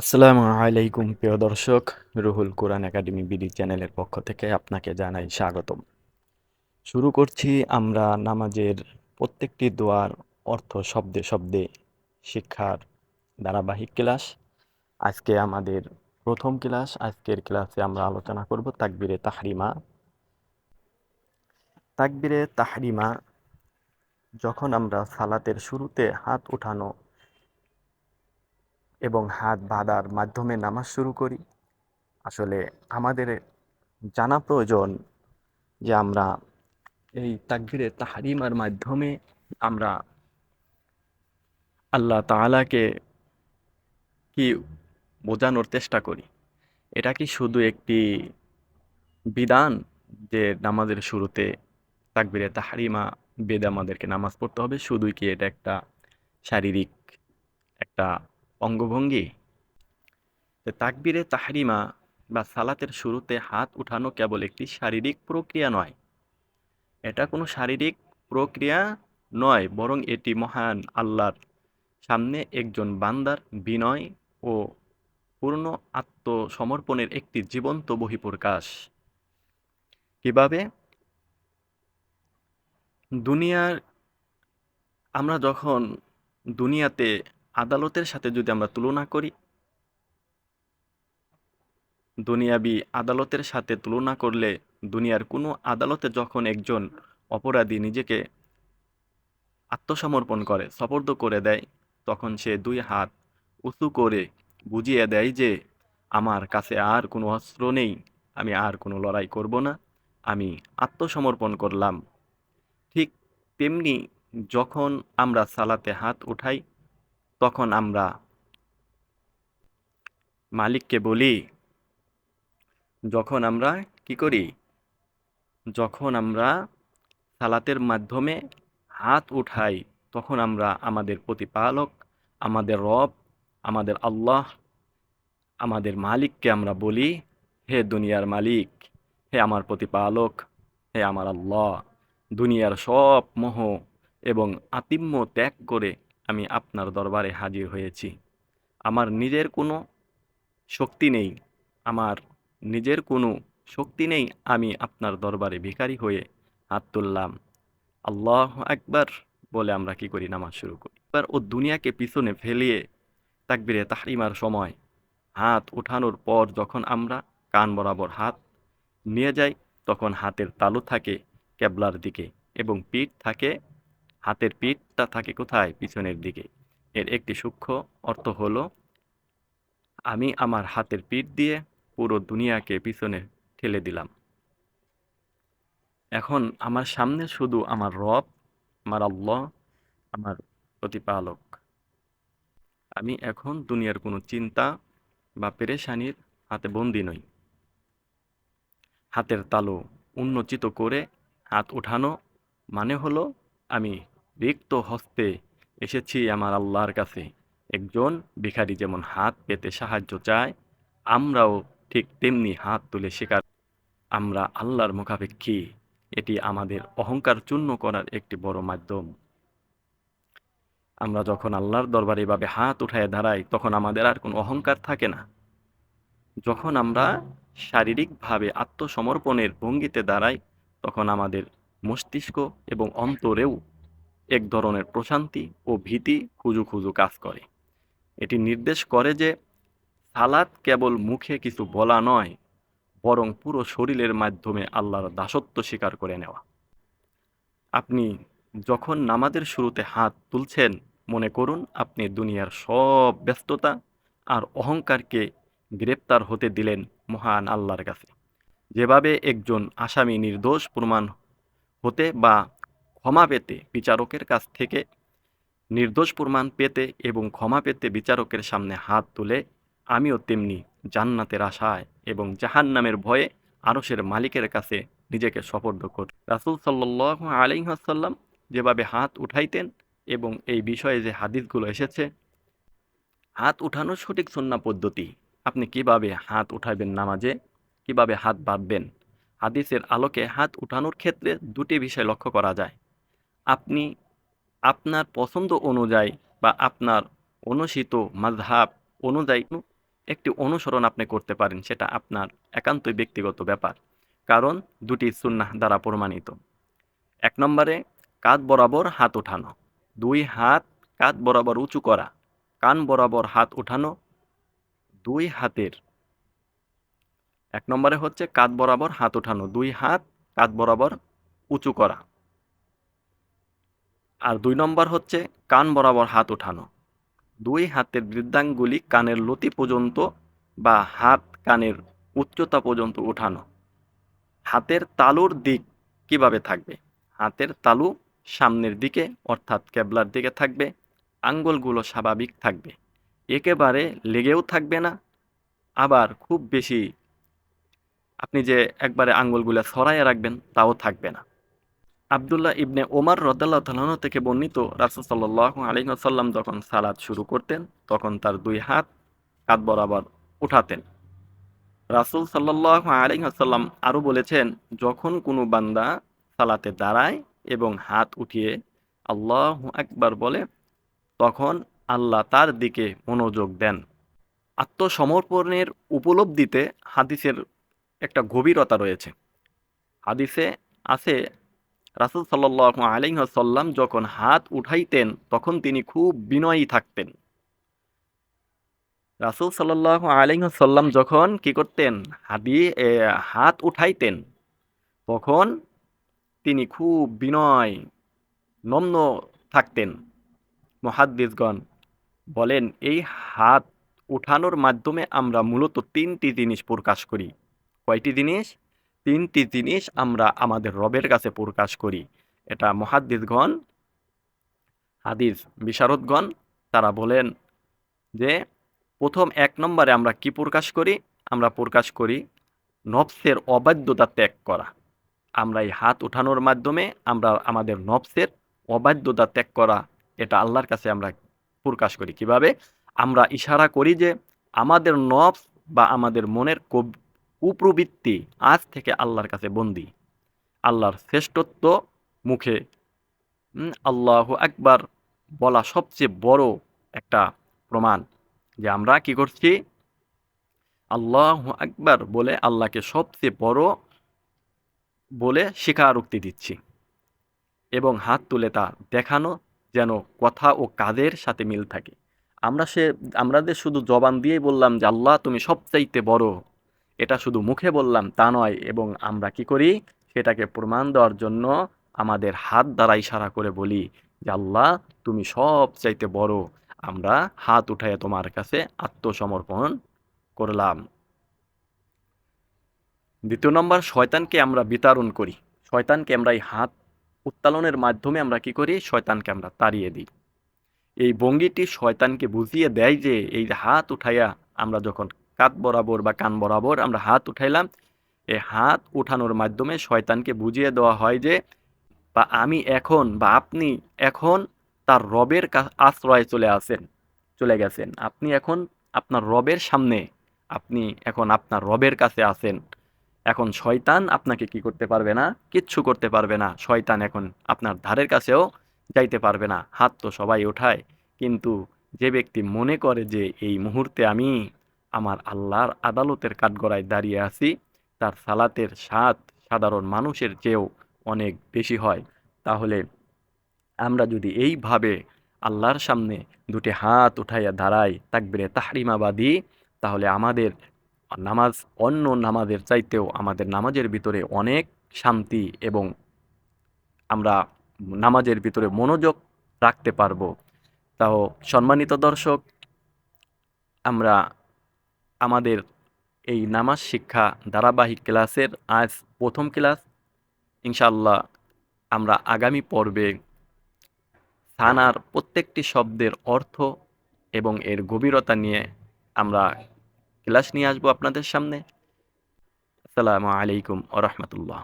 আসসালামু আলাইকুম, প্রিয় দর্শক। রুহুল কোরআন একাডেমি বিডি চ্যানেলের পক্ষ থেকে আপনাকে জানাই স্বাগতম। শুরু করছি আমরা নামাজের প্রত্যেকটি দোয়ার অর্থ শব্দে শব্দে শিক্ষার ধারাবাহিক ক্লাস। আজকে আমাদের প্রথম ক্লাস। আজকের ক্লাসে আমরা আলোচনা করব তাকবিরে তাহরিমা। তাকবিরে তাহরিমা যখন আমরা সালাতের শুরুতে হাত উঠানো এবং হাত বাঁধার মাধ্যমে নামাজ শুরু করি। আসলে আমাদের জানা প্রয়োজন যে আমরা এই তাকবিরে তাহারিমার মাধ্যমে আমরা আল্লাহ তাআলাকে কি বোঝানোর চেষ্টা করি? এটা কি শুধু একটি বিধান যে নামাজের শুরুতে তাকবিরে তাহারিমা বেদে আমাদেরকে নামাজ পড়তে হবে? শুধুই কি এটা একটা শারীরিক একটা অঙ্গভঙ্গি। তাকবিরে তাহরিমা বা সালাতের শুরুতে হাত উঠানো কেবল একটি শারীরিক প্রক্রিয়া নয়। এটা কোনো শারীরিক প্রক্রিয়া নয়, বরং এটি মহান আল্লাহর সামনে একজন বান্দার বিনয় ও পূর্ণ আত্মসমর্পণের একটি জীবন্ত বহিঃপ্রকাশ। কীভাবে? দুনিয়ার, আমরা যখন দুনিয়াতে আদালতের সাথে যদি আমরা তুলনা করি, দুনিয়াবি আদালতের সাথে তুলনা করলে দুনিয়ার কোনো আদালতে যখন একজন অপরাধী নিজেকে আত্মসমর্পণ করে, সপর্দ করে দেয়, তখন সে দুই হাত উঁচু করে বুঝিয়ে দেয় যে, আমার কাছে আর কোনো অস্ত্র নেই, আমি আর কোনো লড়াই করব না, আমি আত্মসমর্পণ করলাম। ঠিক তেমনি যখন আমরা সালাতে হাত উঠাই তখন আমরা মালিককে বলি, যখন আমরা কি করি? যখন আমরা সালাতের মাধ্যমে হাত উঠাই, তখন আমরা আমাদের প্রতিপালক, আমাদের রব, আমাদের আল্লাহ, আমাদের মালিককে আমরা বলি, হে দুনিয়ার মালিক, হে আমার প্রতিপালক, হে আমার আল্লাহ, দুনিয়ার সব মোহ এবং আতিম্য ত্যাগ করে আমি আপনার দরবারে হাজির হয়েছি। আমার নিজের কোনো শক্তি নেই। আমার নিজের কোনো শক্তি নেই। আমি আপনার দরবারে ভিখারি হয়ে হাত তুললাম। আল্লাহ একবার বলে আমরা কি করি? নামাজ শুরু করি। এবার ও দুনিয়াকে পিছনে ফেলিয়ে তাকবিরে তাহরিমার সময় হাত উঠানোর পর যখন আমরা কান বরাবর হাত নিয়ে যাই, তখন হাতের তালু থাকে কেবলার দিকে এবং পিঠ থাকে হাতের পিঠটা থাকে কোথায়? পিছনের দিকে। এর একটি সূক্ষ্ম অর্থ হলো, আমি আমার হাতের পিঠ দিয়ে পুরো দুনিয়াকে পিছনে ঠেলে দিলাম। এখন আমার সামনে শুধু আমার রব, আমার আল্লাহ, আমার প্রতিপালক। আমি এখন দুনিয়ার কোনো চিন্তা বা পেরেশানির হাতে বন্দি নই। হাতের তালু উন্মোচিত করে হাত উঠানো মানে হলো আমি রিক্ত হস্তে এসেছি আমার আল্লাহর কাছে। একজন ভিখারি যেমন হাত পেতে সাহায্য চায়, আমরাও ঠিক তেমনি হাত তুলে শেখার আমরা আল্লাহর মুখাপেক্ষী, এটি আমাদের অহংকার চূর্ণ করার একটি বড় মাধ্যম। আমরা যখন আল্লাহর দরবারে এভাবে হাত উঠায় দাঁড়াই, তখন আমাদের আর কোনো অহংকার থাকে না। যখন আমরা শারীরিকভাবে আত্মসমর্পণের ভঙ্গিতে দাঁড়াই, তখন আমাদের মস্তিষ্ক এবং অন্তরেও এক ধরনের প্রশান্তি ও ভীতি খুজু খুজু কাজ করে। এটি নির্দেশ করে যে সালাত কেবল মুখে কিছু বলা নয়, বরং পুরো শরীরের মাধ্যমে আল্লাহর দাসত্ব স্বীকার করে নেওয়া। আপনি যখন নামাজের শুরুতে হাত তুলছেন, মনে করুন আপনি দুনিয়ার সব ব্যস্ততা আর অহংকারকে গ্রেপ্তার হতে দিলেন মহান আল্লাহর কাছে। যেভাবে একজন আসামি নির্দোষ প্রমাণ হতে বা ক্ষমা পেতে বিচারকের কাছ থেকে নির্দোষ প্রমাণ পেতে এবং ক্ষমা পেতে বিচারকের সামনে হাত তুলে, আমিও তেমনি জান্নাতের আশায় এবং জাহান্নামের ভয়ে আরসের মালিকের কাছে নিজেকে সপর্দ করি। রাসুল সাল্লাহ আলিহাসাল্লাম যেভাবে হাত উঠাইতেন এবং এই বিষয়ে যে হাদিসগুলো এসেছে, হাত উঠানোর সঠিক সন্না পদ্ধতি আপনি কীভাবে হাত উঠাবেন নামাজে, কীভাবে হাত বাঁধবেন, হাদিসের আলোকে হাত উঠানোর ক্ষেত্রে দুটি বিষয় লক্ষ্য করা যায়। আপনি আপনার পছন্দ অনুযায়ী বা আপনার অনুসিত মাঝহাব অনুযায়ী একটি অনুসরণ আপনি করতে পারেন, সেটা আপনার একান্তই ব্যক্তিগত ব্যাপার। কারণ দুটি সুন্নাহ দ্বারা প্রমাণিত। এক নম্বরে, কাঁধ বরাবর হাত ওঠানো দুই হাত কাঁধ বরাবর উঁচু করা। কান বরাবর হাত উঠানো দুই হাতের। এক নম্বরে হচ্ছে কাঁধ বরাবর হাত ওঠানো দুই হাত কাঁধ বরাবর উঁচু করা। আর দুই নম্বর হচ্ছে কান বরাবর হাত ওঠানো। দুই হাতের বৃদ্ধাঙ্গুলি কানের লতি পর্যন্ত বা হাত কানের উচ্চতা পর্যন্ত ওঠানো। হাতের তালুর দিক কীভাবে থাকবে? হাতের তালু সামনের দিকে, অর্থাৎ ক্যাবলার দিকে থাকবে। আঙ্গুলগুলো স্বাভাবিক থাকবে। একেবারে লেগেও থাকবে না। আবার খুব বেশি আপনি যে একবারে আঙ্গুলগুলো ছড়াইয়া রাখবেন, তাও থাকবে না। আবদুল্লাহ ইবনে ওমর রদাল্লাহ তালাহ থেকে বর্ণিত, রাসুল সাল্লাহ আলিহাসাল্লাম যখন সালাদ শুরু করতেন, তখন তার দুই হাত কাত বরাবর উঠাতেন। রাসুল সাল্লাহ আলিহাসাল্লাম আরও বলেছেন, যখন কোনো বান্দা সালাতে দাঁড়ায় এবং হাত উঠিয়ে আল্লাহ একবার বলে, তখন আল্লাহ তার দিকে মনোযোগ দেন। আত্মসমর্পণের উপলব্ধিতে হাদিসের একটা গভীরতা রয়েছে। হাদিসে আছে রাসুল সাল্লাহ আলিহাসাল্লাম যখন হাত উঠাইতেন, তখন তিনি খুব বিনয়ী থাকতেন। রাসুল সাল্লাহ আলিহাসাল্লাম যখন কি করতেন? হাদি হাত উঠাইতেন, তখন তিনি খুব বিনয়, নম্ন থাকতেন। মহাদ্দিসগণ বলেন, এই হাত উঠানোর মাধ্যমে আমরা মূলত তিনটি জিনিস প্রকাশ করি। কয়টি জিনিস? তিনটি জিনিস আমরা আমাদের রবের কাছে প্রকাশ করি। এটা মহাদ্দিসগণ, হাদিস বিশারদগণ, তারা বলেন যে, প্রথম এক নম্বরে আমরা কি প্রকাশ করি? আমরা প্রকাশ করি নফসের অবাধ্যতা ত্যাগ করা। আমরা এই হাত উঠানোর মাধ্যমে আমরা আমাদের নফসের অবাধ্যতা ত্যাগ করা, এটা আল্লাহর কাছে আমরা প্রকাশ করি। কীভাবে? আমরা ইশারা করি যে, আমাদের নফস বা আমাদের মনের কুপ্রবৃত্তি আজ থেকে আল্লাহর কাছে বন্দি। আল্লাহর শ্রেষ্ঠত্ব মুখে আল্লাহ একবার বলা সবচেয়ে বড় একটা প্রমাণ যে আমরা কি করছি? আল্লাহ একবার বলে আল্লাহকে সবচেয়ে বড় বলে স্বীকারোক্তি দিচ্ছি এবং হাত তুলে তা দেখানো যেন কথা ও কাজের সাথে মিল থাকে। আমরা সে আমাদের শুধু জবান দিয়েই বললাম যে আল্লাহ তুমি সবচাইতে বড় এটা শুধু মুখে বললাম তা নয়, এবং আমরা কি করি? সেটাকে প্রমাণ দেওয়ার জন্য আমাদের হাত দ্বারা ইশারা করে বলি যে, আল্লাহ, তুমি সব চাইতে বড়। আমরা হাত উঠাইয়া তোমার কাছে আত্মসমর্পণ করলাম। দ্বিতীয় নম্বর, শয়তানকে আমরা বিতারণ করি। শয়তানকে আমরা এই হাত উত্তালনের মাধ্যমে আমরা কি করি? শয়তানকে আমরা তাড়িয়ে দিই। এই ভঙ্গিটি শয়তানকে বুঝিয়ে দেয় যে, এই হাত উঠাইয়া আমরা যখন কাত বরাবর বা কান বরাবর আমরা হাত উঠাইলাম। এই হাত উঠানোর মাধ্যমে শয়তানকে বুঝিয়ে দেওয়া হয় যে, বা আমি এখন বা আপনি এখন তার রবের আশ্রয়ে চলে আসেন চলে গেছেন। আপনি এখন আপনার রবের সামনে, আপনি এখন আপনার রবের কাছে আসেন এখন শয়তান আপনাকে কি করতে পারবে না? কিচ্ছু করতে পারবে না। শয়তান এখন আপনার ধারের কাছেও যাইতে পারবে না। হাত তো সবাই ওঠায়। কিন্তু যে ব্যক্তি মনে করে যে, এই মুহূর্তে আমি আমার আল্লাহর আদালতের কাঠগড়ায় দাঁড়িয়ে আছি। তার সালাতের স্বাদ সাধারণ মানুষের চেয়েও অনেক বেশি হয়। তাহলে আমরা যদি এইভাবে আল্লাহর সামনে দুটি হাত উঠাইয়া দাঁড়াই, তাকবিরে তাহরিমাবাদী তাহলে আমাদের নামাজ, অন্য নামাজের চাইতেও আমাদের নামাজের ভিতরে অনেক শান্তি এবং আমরা নামাজের ভিতরে মনোযোগ রাখতে পারব। তাও সম্মানিত দর্শক, আমরা আমাদের এই নামাজ শিক্ষা ধারাবাহিক ক্লাসের আজ প্রথম ক্লাস। ইনশাল্লাহ আমরা আগামী পর্বে সানার প্রত্যেকটি শব্দের অর্থ এবং এর গভীরতা নিয়ে আমরা ক্লাস নিয়ে আসব আপনাদের সামনে। আসসালামু আলাইকুম আ রহমতুল্লাহ।